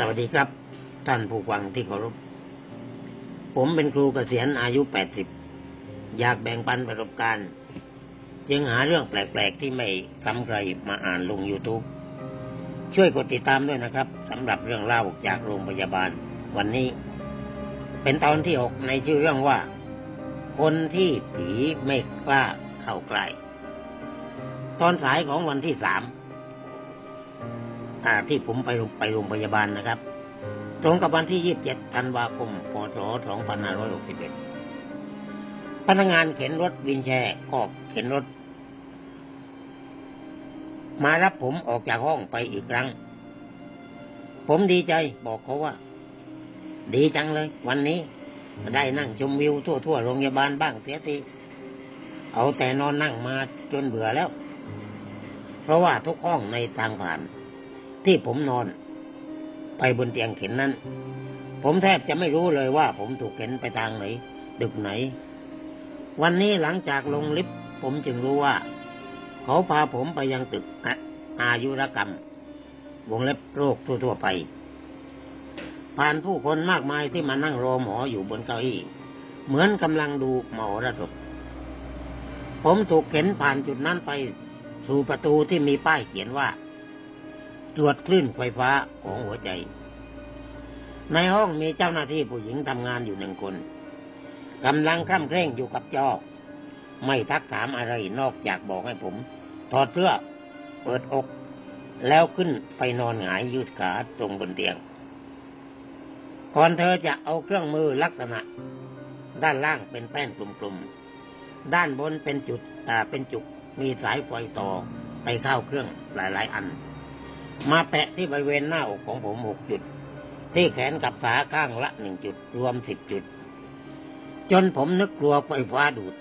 สวัสดีครับ ท่านผู้ฟังที่เคารพ ผมเป็นครูเกษียณอายุ80อยากแบ่งปันประสบการณ์ จึงหาเรื่องแปลกๆที่ไม่ซ้ำใครมาอ่านลง YouTube ช่วยกดติดตามด้วยนะครับสำหรับเรื่องเล่าจากโรงพยาบาล วันนี้ เป็นตอนที่6ในชื่อเรื่องว่า คนที่ผีไม่กล้าเข้าใกล้ตอนสายของวันที่สาม ที่ผมไปโรงไปโรงพยาบาลนะครับ ตรงกับวันที่ 27 ธันวาคม พศ 2561 พนักงานเข็นรถวินแชร์ก็เข็นรถ มารับผมออกจากห้องไปอีกครั้ง ผมดีใจบอกเขาว่า ดีจังเลย วันนี้ได้นั่งชมวิวทั่วๆโรงพยาบาลบ้างเสียทีเอาแต่นอนนั่งมาจนเบื่อแล้ว เพราะว่าทุกห้องในทางผ่าน ที่ผมนอน ไปบนเตียงเข็นนั้น ผมแทบจะไม่รู้เลยว่าผมถูกเข็นไปทางไหน ดึกไหน วันนี้หลังจากลงลิฟต์ผมจึงรู้ว่า เขาพาผมไปยังตึกอายุรกรรม วงเล็บโรคทั่วๆไป ผ่านผู้คนมากมายที่มานั่งรอหมออยู่บนเก้าอี้ เหมือนกำลังดูหมอระดบผมถูกเข็นผ่านจุดนั้นไปสู่ประตูที่มีป้ายเขียนว่า ตรวจคลื่นไฟฟ้าของหัวใจ ในห้องมีเจ้าหน้าที่ผู้หญิงทำงานอยู่หนึ่งคนกำลังคร่ำเคร่งอยู่กับจอ ไม่ทักถามอะไรนอกจากบอกให้ผม ถอดเสื้อ เปิดอก แล้วขึ้นไปนอนหงายยืดขาตรงบนเตียง ก่อนเธอจะเอาเครื่องมือลักษณะ ด้านล่างเป็นแป้นกลมๆ ด้านบนเป็นจุดอ่เป็นจุกมีสายไฟต่อไปเข้าเครื่องหลายๆ อัน มาแปะที่บริเวณหน้าอกของผมหกจุด ที่แขนกับขาข้างละหนึ่งจุด รวมสิบจุด จนผมนึกกลัวไฟฟ้าดูด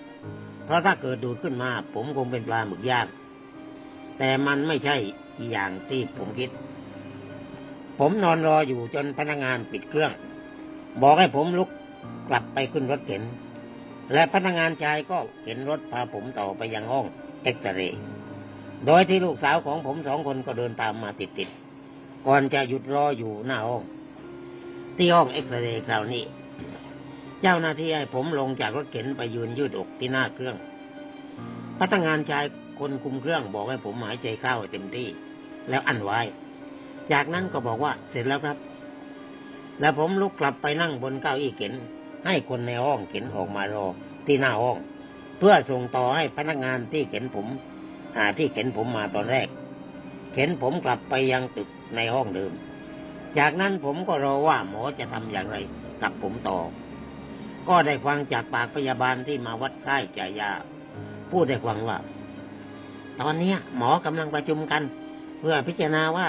เพราะถ้าเกิดดูดขึ้นมา ผมคงเป็นปลาหมึกย่างแต่มันไม่ใช่อย่างที่ผมคิด ผมนอนรออยู่จนพนักงานปิดเครื่อง บอกให้ผมลุกกลับไปขึ้นรถเข็น และพนักงานชายก็เข็นรถพาผมต่อไปยังห้องเอ็กซเรย์ โดยที่ลูกสาวของผมสองคนก็เดินตามมาติดๆ ก่อนจะหยุดรออยู่หน้าห้อง ที่ห้องเอ็กซเรย์คราวนี้ เจ้าหน้าที่ให้ผมลงจากรถเข็นไปยืนยืดอกที่หน้าเครื่อง พนักงานชายคนคุมเครื่องบอกให้ผมหายใจเข้าเต็มที่ แล้วอั้นไว้ จากนั้นก็บอกว่าเสร็จแล้วครับ แล้วผมลุกกลับไปนั่งบนเก้าอี้เข็น ให้คนในห้องเข็นออกมารอที่หน้าห้อง เพื่อส่งต่อให้พนักงานที่เข็นผม อ่าที่เข็นผมมาตอนแรก เข็นผมกลับไปยังตึกในห้องเดิม จากนั้นผมก็รอว่าหมอจะทำอย่างไรกับผมต่อ ก็ได้ฟังจากปากพยาบาลที่มาวัดไข้จ่ายยา พูดได้ฟังว่า ตอนเนี้หมอกำลังประชุมกัน เพื่อพิจารณาว่า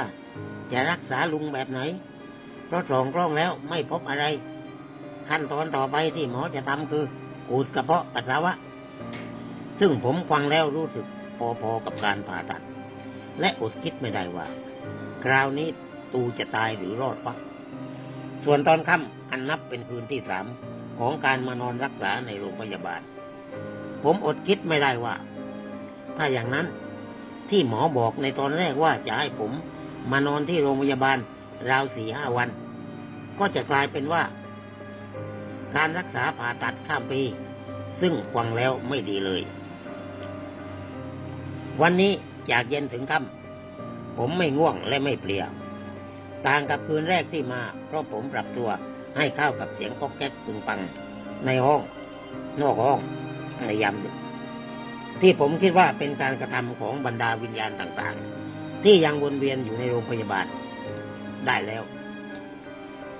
จะรักษาลุงแบบไหน เพราะสองกล้องแล้วไม่พบอะไร ขั้นตอนต่อไปที่หมอจะทำคืออูดกระเพาะปัสสาวะ ซึ่งผมฟังแล้วรู้สึก พอๆกับการผ่าตัด และอดคิดไม่ได้ว่า คราวนี้ตูจะตายหรือรอดปะส่วนตอนค่ำอันนับเป็นคืนที่สามของการมานอนรักษาในโรงพยาบาล ผมอดคิดไม่ได้ว่า ถ้าอย่างนั้นที่หมอบอกในตอนแรกว่าจะให้ผมมานอนที่โรงพยาบาลราวสี่ห้าวัน ก็จะกลายเป็นว่า การรักษาผ่าตัดข้ามปี ซึ่งฟังแล้วไม่ดีเลย วันนี้จากเย็นถึงค่ำผมไม่ง่วงและไม่เพลีย ต่างกับคืนแรกที่มา เพราะผมปรับตัวให้เข้ากับเสียงก๊อกแก๊กตึงปัง ในห้อง นอกห้องในยามดึกที่ผมคิดว่าเป็นการกระทำของบรรดาวิญญาณต่างๆ ที่ยังวนเวียนอยู่ในโรงพยาบาลได้แล้ว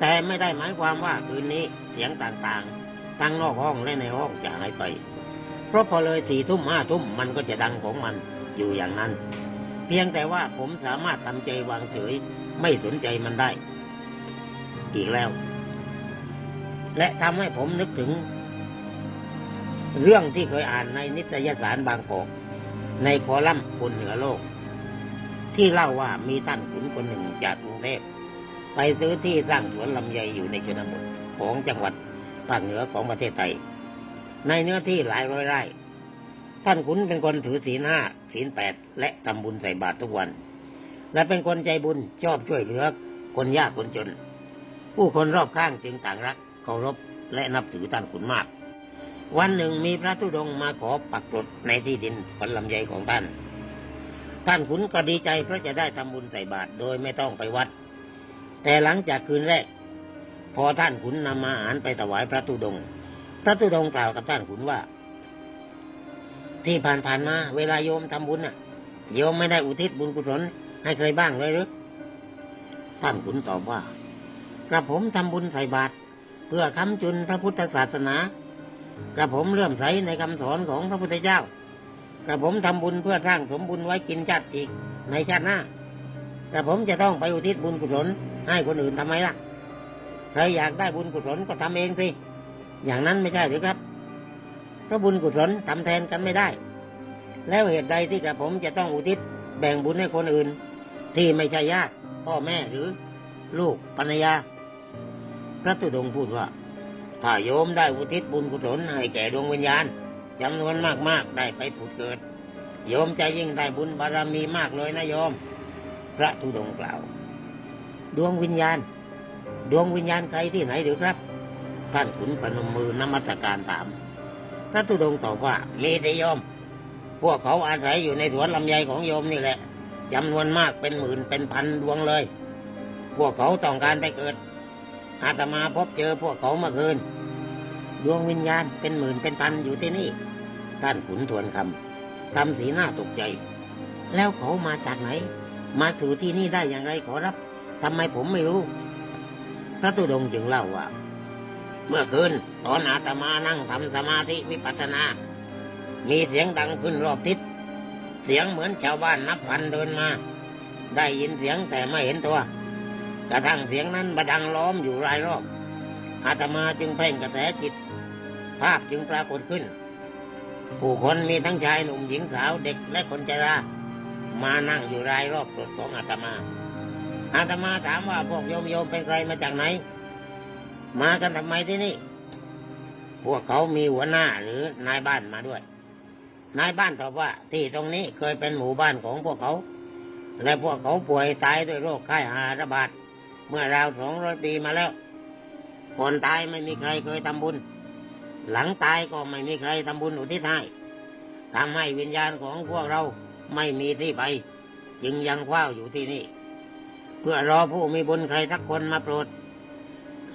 แต่ไม่ได้หมายความว่าคืนนี้เสียงต่างๆ ทั้งนอกห้องและในห้องจะหายไป เพราะพอเลยสี่ทุ่มห้าทุ่มมันก็จะดังของมัน อยู่อย่างนั้น เพียงแต่ว่าผมสามารถทำใจวางเฉยไม่สนใจมันได้ อีกแล้ว และทำให้ผมนึกถึง เรื่องที่เคยอ่านในนิตยสารบางกอกในคอลัมน์คนเหนือโลก ที่เล่าว่ามีท่านขุนคนหนึ่งจากกรุงเทพไปซื้อที่สร้างสวนลำไยอยู่ในชนบทของจังหวัดภาคเหนือของประเทศไทย ในเนื้อที่หลายร้อยไร่ ท่านขุนเป็นคนถือศีลห้าศีลแปดและทำบุญใส่บาตรทุกวัน และเป็นคนใจบุญชอบช่วยเหลือ คนยากคนจน ผู้คนรอบข้างจึงต่างรักเคารพและนับถือท่านขุนมาก วันหนึ่งมีพระธุดงมาขอปักกรดในที่ดินผลลำไยของท่าน ท่านขุนก็ดีใจเพราะจะได้ทำบุญใส่บาตรโดยไม่ต้องไปวัด แต่หลังจากคืนแรก พอท่านขุนนำอาหารไปถวายพระธุดง พระธุดงกล่าวกับท่านขุนว่า ที่ผ่านๆมา เวลาโยมทำบุญน่ะ โยมไม่ได้อุทิศบุญกุศลให้ใครบ้างเลยหรือท่านขุนตอบว่ากระผมทำบุญใส่บาตรเพื่อค้ำจุนพระพุทธศาสนากระผมเลื่อมใสในคำสอนของพระพุทธเจ้ากระผมทำบุญเพื่อสร้างสมบุญไว้กินชาติอีกในชาติหน้าแต่ผมจะต้องไปอุทิศบุญกุศลให้คนอื่นทำไมล่ะใครอยากได้บุญกุศลก็ทำเองสิอย่างนั้นไม่ใช่หรือครับ เพราะบุญกุศลทำแทนกันไม่ได้ แล้วเหตุใดที่กระผมจะต้องอุทิศแบ่งบุญให้คนอื่น ที่ไม่ใช่ญาติพ่อแม่หรือลูกภรรยาพระตุดงพูดว่า ถ้าโยมได้อุทิศบุญกุศลให้แก่ดวงวิญญาณจำนวนมากๆได้ไปผุดเกิด โยมจะยิ่งได้บุญบารมีมากเลยนะโยม พระธุดงกล่าว ดวงวิญญาณ ดวงวิญญาณใครที่ไหนหรือครับ ท่านขุนปนมมือนมัสการถาม พระธุดงค์ตอบว่า มีแต่โยม พวกเขาอาศัยอยู่ในสวนลำไยของโยมนี่แหละจำนวนมากเป็นหมื่นเป็นพันดวงเลย พวกเขาต้องการไปเกิด อาตมาพบเจอพวกเขาเมื่อคืน ดวงวิญญาณเป็นหมื่นเป็นพันอยู่ที่นี่ ท่านขุนทวนคำทำสีหน้าตกใจ แล้วเขามาจากไหน มาสู่ที่นี่ได้อย่างไรขอรับทำไมผมไม่รู้ พระตุดงจึงเล่าว่า เมื่อคืนตอนอาตมานั่งทำสมาธิวิปัสสนา มีเสียงดังขึ้นรอบทิศ เสียงเหมือนชาวบ้านนับพันเดินมา ได้ยินเสียงแต่ไม่เห็นตัว กระทั่งเสียงนั้นมาดังล้อมอยู่รายรอบ อาตมาจึงเพ่งกระแสจิต ภาพจึงปรากฏขึ้น ผู้คนมีทั้งชายหนุ่มหญิงสาวเด็กและคนชรามานั่งอยู่รายรอบกรดของอาตมา อาตมาถามว่าพวกโยมโยมเป็นใครมาจากไหน มากันทำไมที่นี่ พวกเขามีหัวหน้าหรือนายบ้านมาด้วย นายบ้านตอบว่าที่ตรงนี้เคยเป็นหมู่บ้านของพวกเขา และพวกเขาป่วยตายด้วยโรคไข้หาระบาด เมื่อราวสองร้อยปีมาแล้วก่อนตายไม่มีใครเคยทำบุญ หลังตายก็ไม่มีใครทำบุญอุทิศให้ทำให้วิญญาณของพวกเราไม่มีที่ไป จึงยังว้าวอยู่ที่นี่ เพื่อรอผู้มีบุญใครสักคนมาโปรด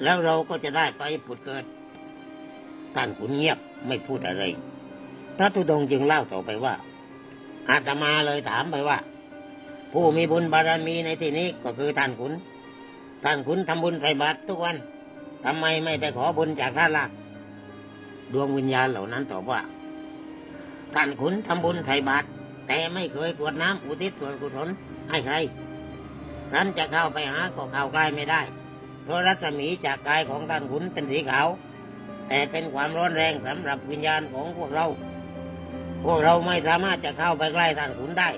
แล้วเราก็จะได้ไปผุดเกิด ท่านขุนเงียบไม่พูดอะไร พระธุดงค์จึงเล่าต่อไปว่า อาตมาเลยถามไปว่า ผู้มีบุญบารมีในที่นี้ก็คือท่านขุน ท่านขุนทำบุญใส่บาตรทุกวันทำไมไม่ไปขอบุญจากท่านล่ะ ดวงวิญญาณเหล่านั้นตอบว่า ท่านขุนทำบุญใส่บาตรแต่ไม่เคยกวดน้ำอุทิศส่วนกุศลให้ใครท่านจะเข้าไปหาก็เข้าใกล้ไม่ได้ เพราะรัศมีจากกายของท่านขุนเป็นสีขาว แต่เป็นความร้อนแรงสำหรับวิญญาณของพวกเรา พวกเราไม่สามารถจะเข้าไปใกล้ท่านขุนได้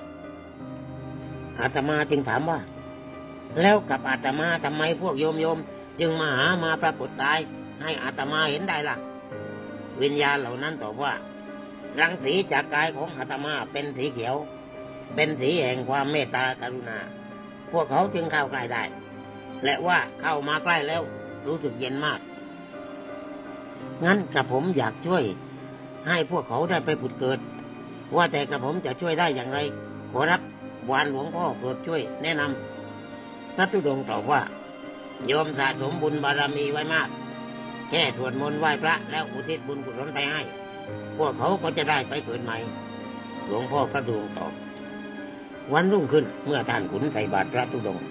อาตมาจึงถามว่า แล้วกับอาตมาทำไมพวกโยมโยมจึงมาหามาปรากฏกายให้อาตมาเห็นได้ล่ะ วิญญาณเหล่านั้นตอบว่ารังสีจากกายของอาตมาเป็นสีเขียว เป็นสีแห่งความเมตตากรุณา พวกเขาจึงเข้าใกล้ได้ และว่าเข้ามาใกล้แล้ว รู้สึกเย็นมาก งั้นกระผมอยากช่วย ให้พวกเขาได้ไปผุดเกิด ว่าแต่กระผมจะช่วยได้อย่างไร ขอรับวานหลวงพ่อโปรดช่วยแนะนำพระธุดงตอบว่า โยมสะสมบุญบารมีไว้มาก แค่สวดมนต์ไหว้พระ แล้วอุทิศบุญกุศลไปให้ พวกเขาก็จะได้ไปเกิดใหม่ หลวงพ่อพระธุดงตอบ วันรุ่งขึ้นเมื่อท่านขุนใส่บาตรพระธุดงค์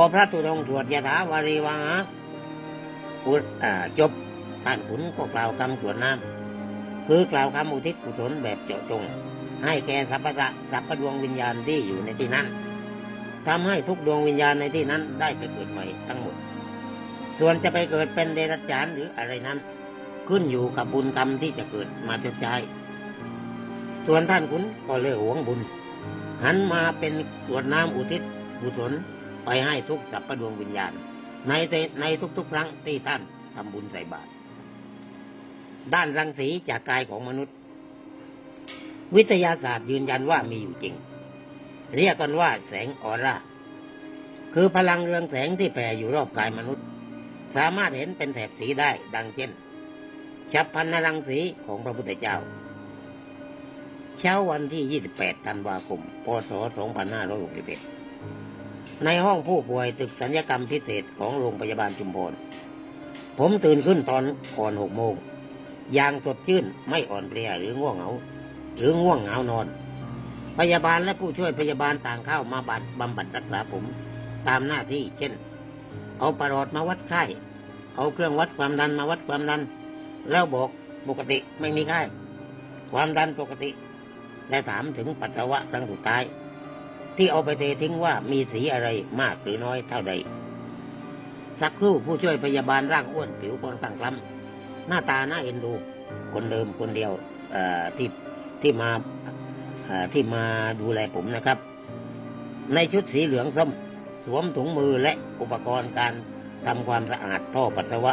อพระธุดงค์สวดยถาวารีวาหาพุทจบท่านขุนก็กล่าวคำสวดน้ำคือกล่าวคำอุทิศกุศลแบบเจาะจง ให้แก่สรรพสัตว์สรรพดวงวิญญาณที่อยู่ในที่นั้นทำให้ทุกดวงวิญญาณในที่นั้นได้ไปเกิดใหม่ทั้งหมด ส่วนจะไปเกิดเป็นเดรัจฉานหรืออะไรนั้น ขึ้นอยู่กับบุญกรรมที่จะเกิดมาชดใช้ส่วนท่านขุนก็เลยหวงบุญ หันมาเป็นสวดน้ำอุทิศกุศล ไปให้ทุกสรรพดวงวิญญาณ ในในทุกๆครั้งที่ท่านทำบุญใส่บาตรด้านรังสีจากกายของมนุษย์ วิทยาศาสตร์ยืนยันว่ามีอยู่จริง เรียกกันว่าแสงออร่า คือพลังเรืองแสงที่แผ่อยู่รอบกายมนุษย์ สามารถเห็นเป็นแถบสีได้ดังเช่นฉับพันนรังสีของพระพุทธเจ้า เช้าวันที่ 28 ธันวาคม พศ 2561 ในห้องผู้ป่วยตึกสัญญกรรมพิเศษของโรงพยาบาลจุมพรผมตื่นขึ้นตอนก่อนหกโมงอย่างสดชื่นไม่อ่อนเพลียหรือง่วงเหงา หรือง่วงเหงานอน พยาบาลและผู้ช่วยพยาบาลต่างเข้ามาบัดบำบัดรักษาผมตามหน้าที่ เช่น เอาประหลอดมาวัดไข้ เอาเครื่องวัดความดันมาวัดความดัน แล้วบอกปกติไม่มีไข้ความดันปกติ และถามถึงปัสสาวะครั้งสุดท้าย ที่เอาไปเททิ้งว่ามีสีอะไรมากหรือน้อยเท่าใด สักครู่ผู้ช่วยพยาบาลร่างอ้วนผิวคนต่างคล้ำหน้าตาน่าเอ็นดู คนเดิมคนเดียวที่ที่มาที่มาดูแลผมนะครับ ในชุดสีเหลืองส้มสวมถุงมือและอุปกรณ์การทำความสะอาดท่อปัสสาวะ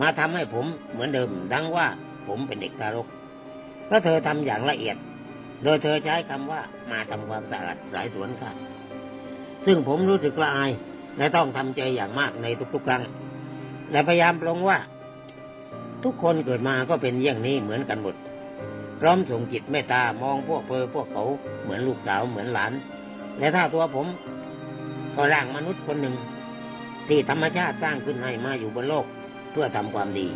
มาทำให้ผมเหมือนเดิมดังว่าผมเป็นเด็กทารกเพราะเธอทำอย่างละเอียด โดยเธอใช้คำว่ามาทำความสะอาดสายสวนค่ะ ซึ่งผมรู้สึกละอายและต้องทำใจอย่างมากในทุกๆครั้ง และพยายามปลงว่า ทุกคนเกิดมาก็เป็นอย่างนี้เหมือนกันหมด พร้อมส่งจิตเมตตามองพวกเพอพวกเขาเหมือนลูกสาวเหมือนหลาน และถ้าตัวผม ก็ร่างมนุษย์คนหนึ่ง ที่ธรรมชาติสร้างขึ้นให้มาอยู่บนโลก เพื่อทำความดี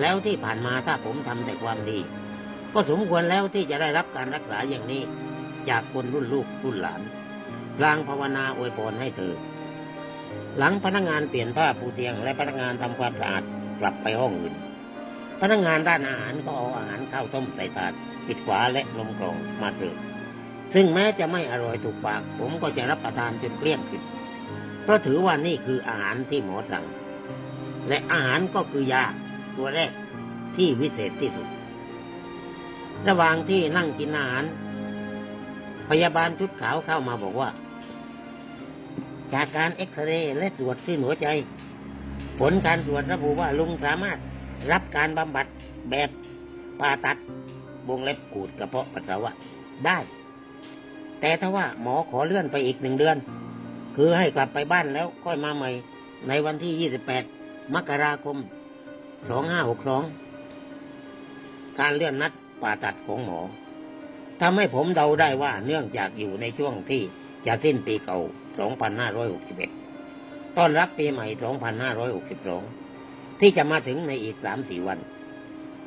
แล้วที่ผ่านมาถ้าผมทำแต่ความดี ก็สมควรแล้วที่จะได้รับการรักษาอย่างนี้ จากคนรุ่นลูกรุ่นหลานพลางภาวนาอวยพรให้เธอ หลังพนักงานเปลี่ยนผ้าปูเตียงและพนักงานทำความสะอาดกลับไปห้องอื่น พนักงานด้านอาหารก็เอาอาหารข้าวต้มใส่ถาดปิดฝาและลมกล่องมาเสิร์ฟซึ่งแม้จะไม่อร่อยถูกปาก ผมก็จะรับประทานจนเกลี้ยงกินเพราะถือว่านี่คืออาหารที่หมอสั่ง และอาหารก็คือยาตัวแรกที่วิเศษที่สุด ระหว่างที่นั่งกินอาหาร พยาบาลชุดขาวเข้ามาบอกว่า จากการเอ็กซเรย์และตรวจคลื่นหัวใจ ผลการตรวจระบุว่าลุงสามารถรับการบำบัดแบบผ่าตัดวงเล็บขูดกระเพาะปัสสาวะได้ แต่ถ้าว่าหมอขอเลื่อนไปอีกหนึ่งเดือน คือให้กลับไปบ้านแล้วค่อยมาใหม่ ในวันที่ 28 มกราคม 2562 การเลื่อนนัด ผ่าตัดของหมอทำให้ผมเดาได้ว่าเนื่องจากอยู่ในช่วงที่จะสิ้นปีเก่า 2561 ต้อนรับปีใหม่ 2562 ที่จะมาถึงในอีก 3-4 วัน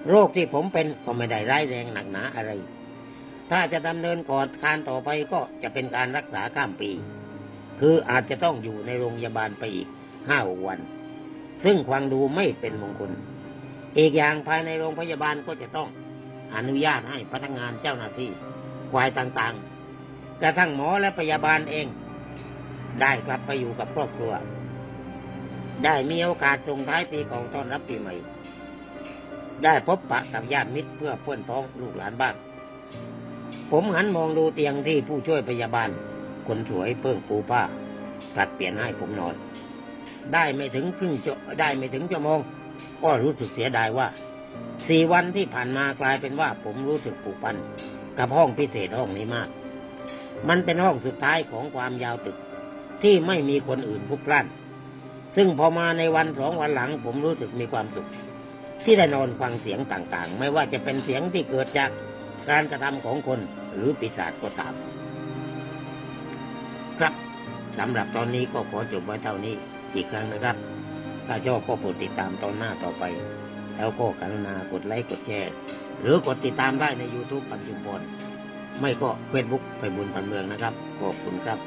โรคที่ผมเป็นก็ไม่ได้ร้ายแรงหนักหนาอะไร ถ้าจะดำเนินกอนการต่อไปก็จะเป็นการรักษาข้ามปี คืออาจจะต้องอยู่ในโรงพยาบาลไปอีกห้าวัน ซึ่งฟังดูไม่เป็นมงคล อีกอย่างภายในโรงพยาบาลก็จะต้อง อนุญาตให้พนักงานเจ้าหน้าที่ฝ่ายต่างๆ กระทั่งหมอและพยาบาลเอง ได้กลับไปอยู่กับครอบครัว ได้มีโอกาสส่งท้ายปีเก่าต้อนรับปีใหม่ ได้พบปะกับญาติมิตรเพื่อเพื่อนพ้องลูกหลานบ้างผมหันมองดูเตียงที่ผู้ช่วยพยาบาล คนสวยเพิ่งปูผ้าตัดเปลี่ยนให้ผมนอน ได้ไม่ถึงครึ่งชั่วได้ไม่ถึงชั่วโมงก็รู้สึกเสียดายว่า สี่วันที่ผ่านมากลายเป็นว่าผมรู้สึกผูกพันกับห้องพิเศษห้องนี้มาก มันเป็นห้องสุดท้ายของความยาวตึก ที่ไม่มีคนอื่นพลุกพล่าน ซึ่งพอมาในวันสองวันหลัง ผมรู้สึกมีความสุข ที่ได้นอนฟังเสียงต่างๆ ไม่ว่าจะเป็นเสียงที่เกิดจากการกระทำของคนหรือปีศาจก็ตาม ครับสำหรับตอนนี้ก็ขอจบไว้เท่านี้อีกครั้งนะครับ ถ้าชอบก็โปรดติดตามตอนหน้าต่อไป แล้วก็กรุณากดไลค์กดแชร์หรือกดติดตามได้ใน YouTube ปัจจุบันไม่ก็เฟซบุ๊กไปบุญปันเมืองนะครับ ขอบคุณครับ